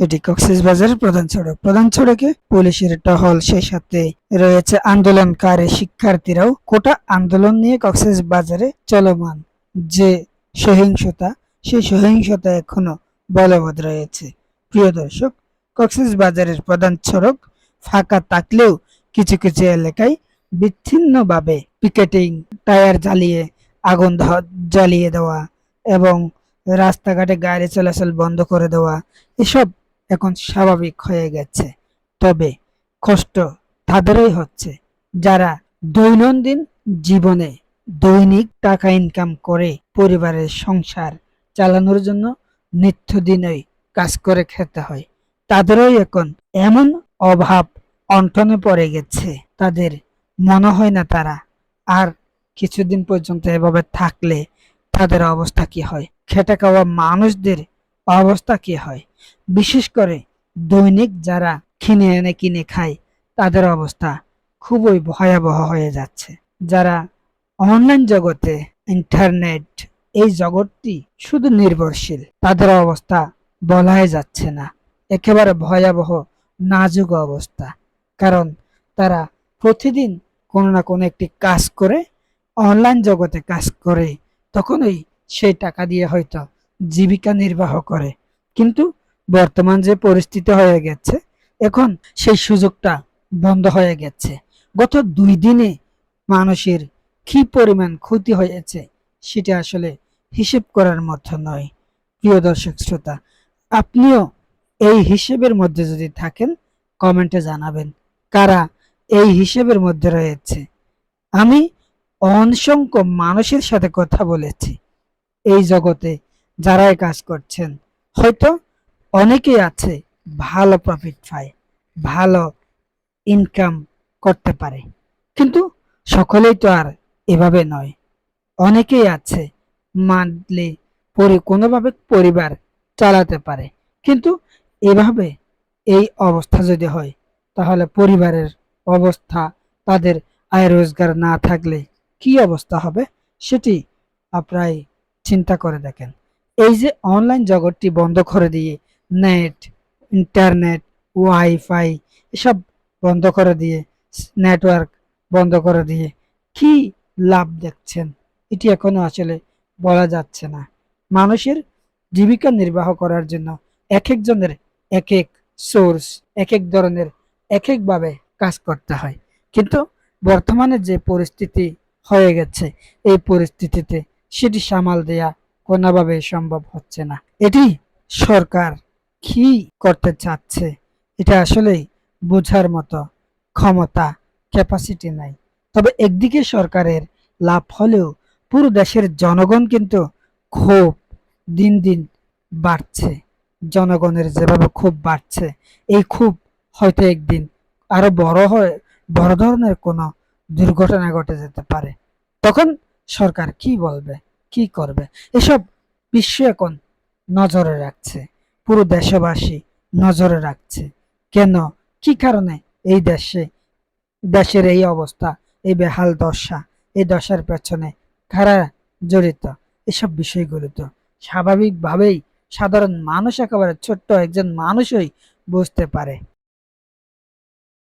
এটি কক্সবাজারের প্রধান সড়ক। প্রধান সড়কে পুলিশের টহল সেই সাথে রয়েছে আন্দোলনকারী শিক্ষার্থীরাও কোটা আন্দোলন নিয়ে কক্সবাজারে চলমান। যে সহিংসতা, সেই সহিংসতা এখনও বলবৎ রয়েছে। প্রিয় দর্শক কক্সবাজারের প্রধান সড়ক ফাঁকা থাকলেও কিছু কিছু এলাকায় বিচ্ছিন্নভাবে পিকেটিং, টায়ার জ্বালিয়ে, আগুন জ্বালিয়ে দেওয়া এবং রাস্তাঘাটে গাড়ি চলাচল বন্ধ করে দেওয়া, এসব এখন স্বাভাবিক হয়ে গেছে। তবে কষ্ট তাদেরই হচ্ছে। যারা দৈনন্দিন জীবনে দৈনিক টাকা ইনকাম করে পরিবারের সংসার চালানোর জন্য নিত্যদিনই কাজ করে খেতে হয়, তাদেরই এখন এমন অভাব অন্টনে পড়ে গেছে। তাদের মনে হয় না তারা আর কিছুদিন পর্যন্ত এভাবে থাকলে তাদের অবস্থা কি হয়? খেটে খাওয়া মানুষদের অবস্থা কি হয়? বিশেষ করে দৈনিক যারা কিনে এনে কিনে খায়, তাদের অবস্থা খুবই ভয়াবহ হয়ে যাচ্ছে। যারা অনলাইন জগতে ইন্টারনেট, এই জগৎটি শুধু নির্ভরশীল, তাদের অবস্থা বলাই যাচ্ছে না। একেবারে ভয়াবহ, নাজুক অবস্থা। কারণ তারা প্রতিদিন কোনো না কোনো একটি কাজ করে, অনলাইন জগতে কাজ করে, তখনই সেই টাকা দিয়ে হয়তো জীবিকা নির্বাহ করে। কিন্তু বর্তমান যে পরিস্থিতি হয়ে গেছে, এখন সেই সুযোগটা বন্ধ হয়ে গেছে। গত দুই দিনে মানুষের কি পরিমাণ ক্ষতি হয়েছে, সেটা আসলে হিসেব করার মতো নয়। প্রিয় দর্শক শ্রোতা, আপনিও এই হিসেবের মধ্যে যদি থাকেন, কমেন্টে জানাবেন কারা এই হিসেবের মধ্যে রয়েছে। আমি অনসংখ্য মানুষের সাথে কথা বলেছি। এই জগতে যারাই কাজ করছেন। হয়তো অনেকেই আছে ভালো প্রফিট পায়, ভালো ইনকাম করতে পারে। কিন্তু সকলেই তো আর এভাবে নয়। অনেকেই আছে মান্থলি পরি, কোনোভাবে পরিবার চালাতে পারে। কিন্তু এভাবে এই অবস্থা যদি হয়, তাহলে পরিবারের অবস্থা, তাদের আয় রোজগার না থাকলে কি অবস্থা হবে, সেটি আপনারাই চিন্তা করে দেখেন। এই যে অনলাইন জগৎটি বন্ধ করে দিয়ে নেট ইন্টারনেট ওয়াইফাই এসব বন্ধ করে দিয়ে নেটওয়ার্ক বন্ধ করে দিয়ে কি লাভ দেখছেন? এটি এখনও আসলে বলা যাচ্ছে না। মানুষের জীবিকা নির্বাহ করার জন্য এক একজনের এক এক সোর্স এক এক ধরনের, এক একভাবে কাজ করতে হয়। কিন্তু বর্তমানে যে পরিস্থিতি হয়ে গেছে, এই পরিস্থিতিতে সেটি সামাল দেয়া কোনোভাবে সম্ভব হচ্ছে না। এটি সরকার কি করতে চাচ্ছে, এটা আসলেই বোঝার মতো ক্ষমতা ক্যাপাসিটি নাই। তবে একদিকে সরকারের লাভ হলেও পুরো দেশের জনগণ কিন্তু ক্ষোভ দিন দিন বাড়ছে। জনগণের যেভাবে ক্ষোভ বাড়ছে, এই ক্ষোভ হয়তো একদিন আরও বড় হয়, বড় ধরনের কোনো দুর্ঘটনা ঘটে যেতে পারে। তখন সরকার কি বলবে? কি করবে? এসব বিশ্ব এখন নজরে রাখছে। পুরো দেশবাসী নজরে রাখছে। কেন? কি কারণে? এই দেশে, দেশের এই অবস্থা, এই বেহাল দশা, এই দশার পেছনে কারা জড়িত? এসব বিষয়গুলো তো স্বাভাবিকভাবেই সাধারণ মানুষ একেবারে ছোট্ট একজন মানুষই বুঝতে পারে।